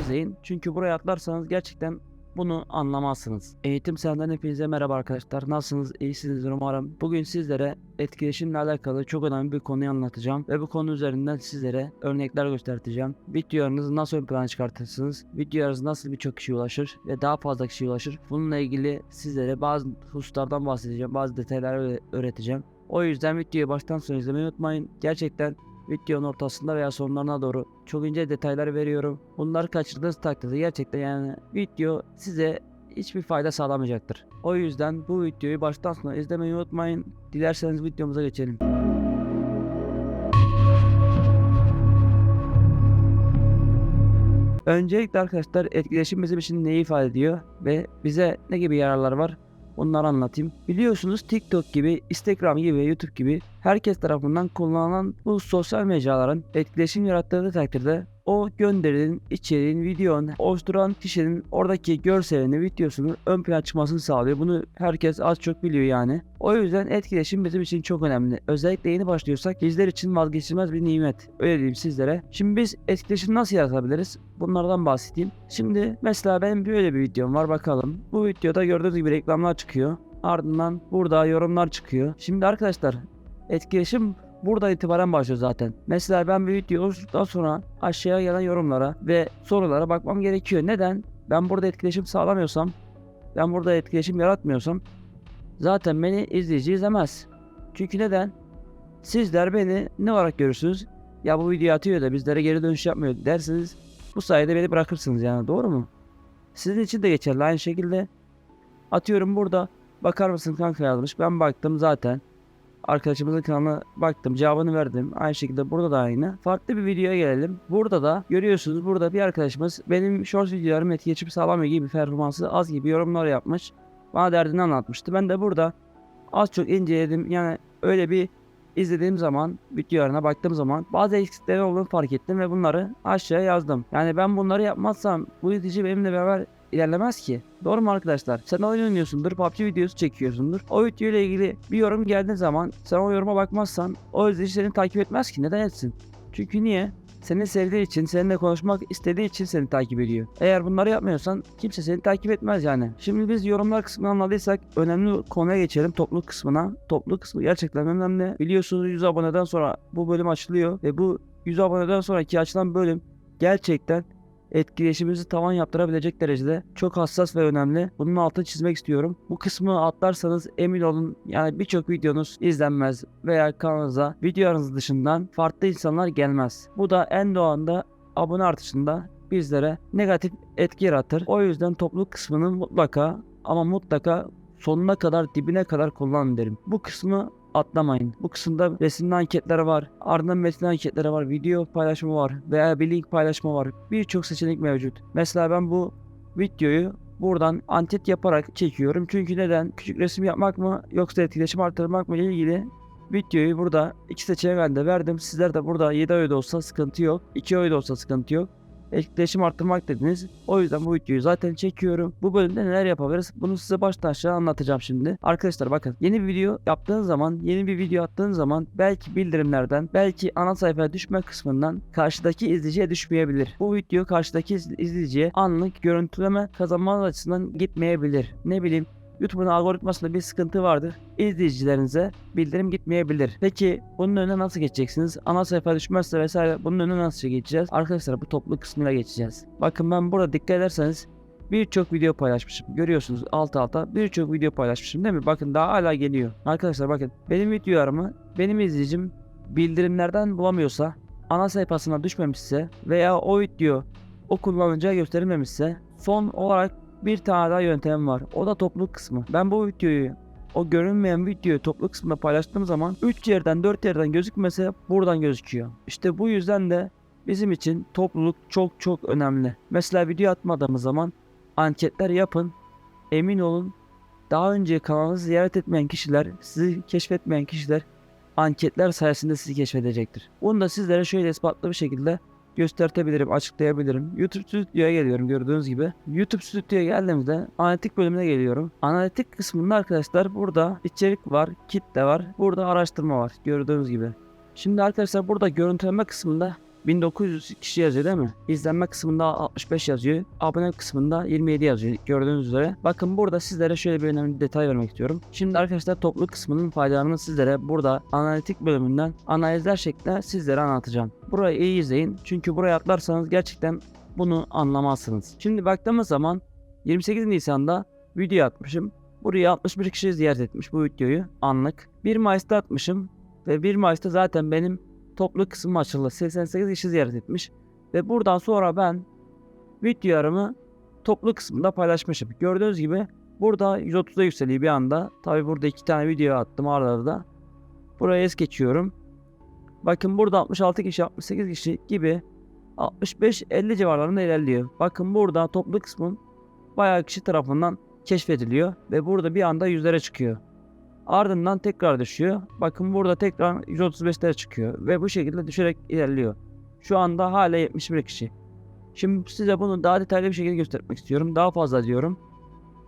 izleyin. Çünkü buraya atlarsanız gerçekten bunu anlamazsınız. Eğitim senden hepinize merhaba arkadaşlar. Nasılsınız? İyisiniz umarım. Bugün sizlere etkileşimle alakalı çok önemli bir konuyu anlatacağım. Ve bu konu üzerinden sizlere örnekler göstereceğim. Videolarınızı nasıl ön plana çıkartırsınız? Videolarınız nasıl birçok kişiye ulaşır? Ve daha fazla kişiye ulaşır? Bununla ilgili sizlere bazı hususlardan bahsedeceğim. Bazı detaylar öğ- öğreteceğim. O yüzden videoyu baştan sona izlemeyi unutmayın. Gerçekten videonun ortasında veya sonlarına doğru çok ince detaylar veriyorum. Bunları kaçırdığınız takdirde gerçekten yani video size hiçbir fayda sağlamayacaktır. O yüzden bu videoyu baştan sona izlemeyi unutmayın. Dilerseniz videomuza geçelim. Öncelikle arkadaşlar etkileşim bizim için neyi ifade ediyor ve bize ne gibi yararlar var Bunları anlatayım. Biliyorsunuz TikTok gibi, Instagram gibi, YouTube gibi herkes tarafından kullanılan bu sosyal mecraların etkileşim yarattığı takdirde o gönderilen içeriğin, videonun oluşturan kişinin oradaki görselini, videosunu ön plana çıkmasını sağlıyor. Bunu herkes az çok biliyor yani. O yüzden etkileşim bizim için çok önemli. Özellikle yeni başlıyorsak bizler için vazgeçilmez bir nimet. Öyle diyeyim sizlere. Şimdi biz etkileşim nasıl yaratabiliriz? Bunlardan bahsedeyim. Şimdi mesela benim böyle bir videom var bakalım. Bu videoda gördüğünüz gibi reklamlar çıkıyor. Ardından burada yorumlar çıkıyor. Şimdi arkadaşlar etkileşim Buradan itibaren başlıyor zaten. Mesela ben bir video oluşturduktan sonra aşağıya gelen yorumlara ve sorulara bakmam gerekiyor. Neden? Ben burada etkileşim sağlamıyorsam, ben burada etkileşim yaratmıyorsam zaten beni izleyici izlemez. Çünkü neden? Sizler beni ne olarak görürsünüz? Ya bu video atıyor da bizlere geri dönüş yapmıyor dersiniz. Bu sayede beni bırakırsınız yani doğru mu? Sizin için de geçerli aynı şekilde. Atıyorum burada bakar mısın kanka yazmış. Ben baktım zaten. Arkadaşımızın kanalına baktım cevabını verdim. Aynı şekilde burada da aynı. Farklı bir videoya gelelim. Burada da görüyorsunuz burada bir arkadaşımız benim short videolarım etkileşim sağlamıyor gibi performansı az gibi yorumlar yapmış. Bana derdini anlatmıştı. Ben de burada az çok inceledim. Yani öyle bir izlediğim zaman videolarına baktığım zaman bazı eksikleri olduğunu fark ettim ve bunları aşağıya yazdım. Yani ben bunları yapmazsam bu izleyici benimle beraber ilerlemez ki. Doğru mu arkadaşlar? Sen oyun oynuyorsundur, PUBG videosu çekiyorsundur. O video ile ilgili bir yorum geldiği zaman sen o yoruma bakmazsan o izleyici seni takip etmez ki. Neden etsin? Çünkü niye? Seni sevdiği için, seninle konuşmak istediği için seni takip ediyor. Eğer bunları yapmıyorsan kimse seni takip etmez yani. Şimdi biz yorumlar kısmını anladıysak önemli konuya geçelim topluluk kısmına. Topluluk kısmı gerçekten önemli. Biliyorsunuz 100 aboneden sonra bu bölüm açılıyor ve bu 100 aboneden sonraki açılan bölüm gerçekten etkileşimimizi tavan yaptırabilecek derecede çok hassas ve önemli. Bunun altını çizmek istiyorum. Bu kısmı atlarsanız emin olun yani birçok videonuz izlenmez veya kanalınıza videolarınız dışından farklı insanlar gelmez. Bu da en doğanda abone artışında bizlere negatif etki yaratır. O yüzden topluluk kısmını mutlaka ama mutlaka sonuna kadar dibine kadar kullanın derim. Bu kısmı atlamayın. Bu kısımda resimli anketler var. Ardından metinli anketler var. Video paylaşımı var. Veya bir link paylaşımı var. Birçok seçenek mevcut. Mesela ben bu videoyu buradan anket yaparak çekiyorum. Çünkü neden? Küçük resim yapmak mı yoksa etkileşim artırmak mı ile ilgili videoyu burada iki seçenek halinde verdim. Sizler de burada 7 ay da olsa sıkıntı yok. 2 ay da olsa sıkıntı yok etkileşim arttırmak dediniz. O yüzden bu videoyu zaten çekiyorum. Bu bölümde neler yapabiliriz? Bunu size baştan aşağı anlatacağım şimdi. Arkadaşlar bakın yeni bir video yaptığınız zaman, yeni bir video attığınız zaman belki bildirimlerden, belki ana sayfaya düşme kısmından karşıdaki izleyiciye düşmeyebilir. Bu video karşıdaki iz- izleyiciye anlık görüntüleme kazanmanız açısından gitmeyebilir. Ne bileyim YouTube'un algoritmasında bir sıkıntı vardır. İzleyicilerinize bildirim gitmeyebilir. Peki bunun önüne nasıl geçeceksiniz? Ana sayfa düşmezse vesaire bunun önüne nasıl geçeceğiz? Arkadaşlar bu toplu kısmına geçeceğiz. Bakın ben burada dikkat ederseniz birçok video paylaşmışım. Görüyorsunuz alt alta birçok video paylaşmışım değil mi? Bakın daha hala geliyor. Arkadaşlar bakın benim videolarımı benim izleyicim bildirimlerden bulamıyorsa ana sayfasına düşmemişse veya o video o kullanıcıya gösterilmemişse son olarak bir tane daha yöntem var. O da topluluk kısmı. Ben bu videoyu o görünmeyen videoyu topluluk kısmında paylaştığım zaman 3 yerden 4 yerden gözükmese buradan gözüküyor. İşte bu yüzden de bizim için topluluk çok çok önemli. Mesela video atmadığımız zaman anketler yapın. Emin olun daha önce kanalınızı ziyaret etmeyen kişiler, sizi keşfetmeyen kişiler anketler sayesinde sizi keşfedecektir. Bunu da sizlere şöyle ispatlı bir şekilde göstertebilirim, açıklayabilirim. YouTube Studio'ya geliyorum gördüğünüz gibi. YouTube Studio'ya geldiğimizde analitik bölümüne geliyorum. Analitik kısmında arkadaşlar burada içerik var, kitle var. Burada araştırma var gördüğünüz gibi. Şimdi arkadaşlar burada görüntüleme kısmında 1900 kişi yazıyor değil mi? İzlenme kısmında 65 yazıyor. Abone kısmında 27 yazıyor gördüğünüz üzere. Bakın burada sizlere şöyle bir önemli detay vermek istiyorum. Şimdi arkadaşlar toplu kısmının faydalarını sizlere burada analitik bölümünden analizler şeklinde sizlere anlatacağım. Burayı iyi izleyin. Çünkü buraya atlarsanız gerçekten bunu anlamazsınız. Şimdi baktığımız zaman 28 Nisan'da video atmışım. Buraya 61 kişi ziyaret etmiş bu videoyu anlık. 1 Mayıs'ta atmışım ve 1 Mayıs'ta zaten benim toplu kısmım açıldı. 88 kişi ziyaret etmiş. Ve buradan sonra ben videolarımı toplu kısmında paylaşmışım. Gördüğünüz gibi burada 130'a yükseliyor bir anda. Tabi burada iki tane video attım arda arda. Buraya es geçiyorum. Bakın burada 66 kişi 68 kişi gibi 65-50 civarlarında ilerliyor. Bakın burada toplu kısmın bayağı kişi tarafından keşfediliyor ve burada bir anda yüzlere çıkıyor. Ardından tekrar düşüyor. Bakın burada tekrar 135'lere çıkıyor ve bu şekilde düşerek ilerliyor. Şu anda hala 71 kişi. Şimdi size bunu daha detaylı bir şekilde göstermek istiyorum. Daha fazla diyorum.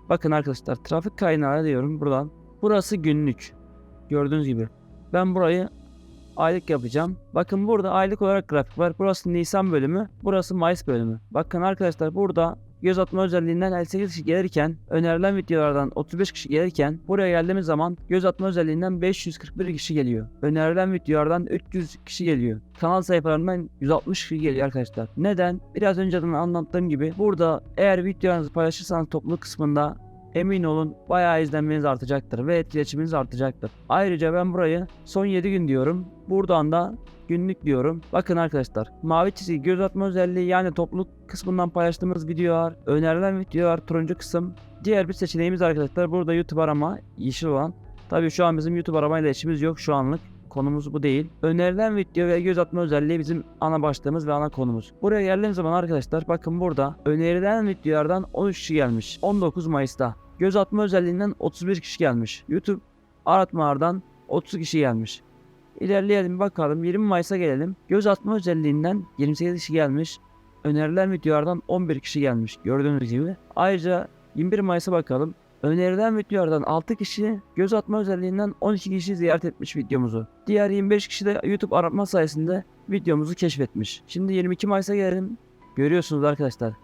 Bakın arkadaşlar trafik kaynağı diyorum buradan. Burası günlük. Gördüğünüz gibi. Ben burayı aylık yapacağım. Bakın burada aylık olarak grafik var. Burası Nisan bölümü. Burası Mayıs bölümü. Bakın arkadaşlar burada göz atma özelliğinden 58 kişi gelirken önerilen videolardan 35 kişi gelirken buraya geldiğimiz zaman göz atma özelliğinden 541 kişi geliyor. Önerilen videolardan 300 kişi geliyor. Kanal sayfalarından 160 kişi geliyor arkadaşlar. Neden? Biraz önceden anlattığım gibi burada eğer videolarınızı paylaşırsanız topluluk kısmında emin olun bayağı izlenmeniz artacaktır ve etkileşiminiz artacaktır. Ayrıca ben burayı son 7 gün diyorum. Buradan da günlük diyorum. Bakın arkadaşlar mavi çizgi göz atma özelliği yani topluluk kısmından paylaştığımız videolar, önerilen videolar turuncu kısım. Diğer bir seçeneğimiz arkadaşlar burada YouTube arama yeşil olan. Tabii şu an bizim YouTube aramayla işimiz yok şu anlık. Konumuz bu değil. Önerilen video ve göz atma özelliği bizim ana başlığımız ve ana konumuz. Buraya geldiğim zaman arkadaşlar bakın burada önerilen videolardan 13 kişi gelmiş. 19 Mayıs'ta. Göz atma özelliğinden 31 kişi gelmiş. YouTube aratmalardan 30 kişi gelmiş. İlerleyelim bakalım 20 Mayıs'a gelelim. Göz atma özelliğinden 28 kişi gelmiş. Önerilen videolardan 11 kişi gelmiş gördüğünüz gibi. Ayrıca 21 Mayıs'a bakalım. Önerilen videolardan 6 kişi göz atma özelliğinden 12 kişi ziyaret etmiş videomuzu. Diğer 25 kişi de YouTube aratma sayesinde videomuzu keşfetmiş. Şimdi 22 Mayıs'a gelelim. Görüyorsunuz arkadaşlar.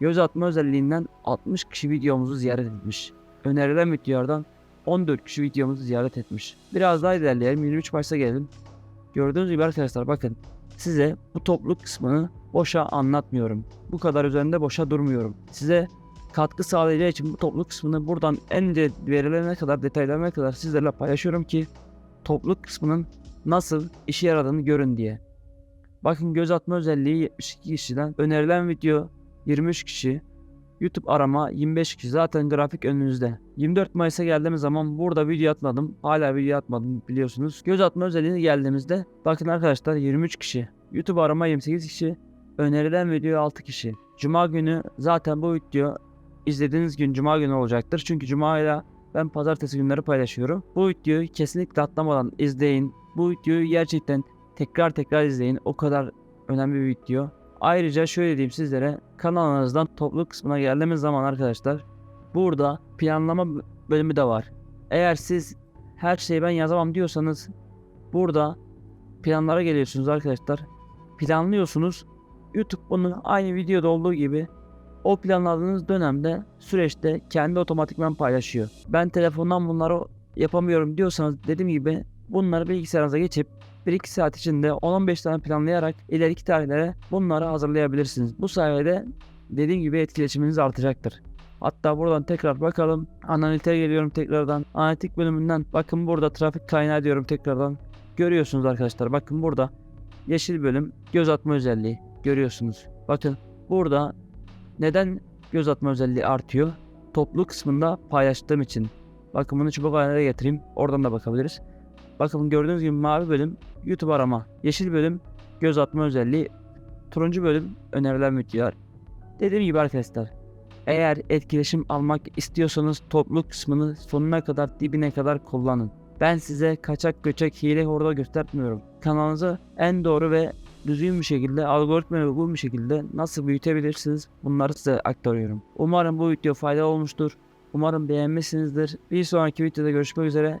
Göz atma özelliğinden 60 kişi videomuzu ziyaret etmiş. Önerilen videolardan 14 kişi videomuzu ziyaret etmiş. Biraz daha ilerleyelim. 23 Mayıs'a gelelim. Gördüğünüz gibi arkadaşlar bakın. Size bu topluluk kısmını boşa anlatmıyorum. Bu kadar üzerinde boşa durmuyorum. Size katkı sağlayacağı için bu topluluk kısmını buradan en ince verilerine kadar detaylarına kadar sizlerle paylaşıyorum ki topluluk kısmının nasıl işe yaradığını görün diye. Bakın göz atma özelliği 72 kişiden önerilen video 23 kişi YouTube arama 25 kişi zaten grafik önünüzde. 24 Mayıs'a geldiğimiz zaman burada video atmadım. Hala video atmadım biliyorsunuz. Göz atma özelliğine geldiğimizde bakın arkadaşlar 23 kişi. YouTube arama 28 kişi. Önerilen video 6 kişi. Cuma günü zaten bu video izlediğiniz gün Cuma günü olacaktır. Çünkü Cuma ile ben pazartesi günleri paylaşıyorum. Bu videoyu kesinlikle atlamadan izleyin. Bu videoyu gerçekten tekrar tekrar izleyin. O kadar önemli bir video. Ayrıca şöyle diyeyim sizlere kanalınızdan topluluk kısmına geldiğimiz zaman arkadaşlar burada planlama bölümü de var. Eğer siz her şeyi ben yazamam diyorsanız burada planlara geliyorsunuz arkadaşlar. Planlıyorsunuz. YouTube bunu aynı videoda olduğu gibi o planladığınız dönemde süreçte kendi otomatikman paylaşıyor. Ben telefondan bunları yapamıyorum diyorsanız dediğim gibi bunları bilgisayarınıza geçip 1-2 saat içinde 10-15 tane planlayarak ileriki tarihlere bunları hazırlayabilirsiniz. Bu sayede dediğim gibi etkileşiminiz artacaktır. Hatta buradan tekrar bakalım. Analiteye geliyorum tekrardan. Analitik bölümünden bakın burada trafik kaynağı diyorum tekrardan. Görüyorsunuz arkadaşlar bakın burada yeşil bölüm göz atma özelliği görüyorsunuz. Bakın burada neden göz atma özelliği artıyor? Toplu kısmında paylaştığım için. Bakın bunu çubuk haline getireyim. Oradan da bakabiliriz. Bakın gördüğünüz gibi mavi bölüm YouTube arama. Yeşil bölüm göz atma özelliği. Turuncu bölüm önerilen videolar. Dediğim gibi arkadaşlar. Eğer etkileşim almak istiyorsanız topluluk kısmını sonuna kadar dibine kadar kullanın. Ben size kaçak göçek hile orada göstermiyorum. Kanalınızı en doğru ve düzgün bir şekilde algoritmaya uygun bir şekilde nasıl büyütebilirsiniz bunları size aktarıyorum. Umarım bu video faydalı olmuştur. Umarım beğenmişsinizdir. Bir sonraki videoda görüşmek üzere.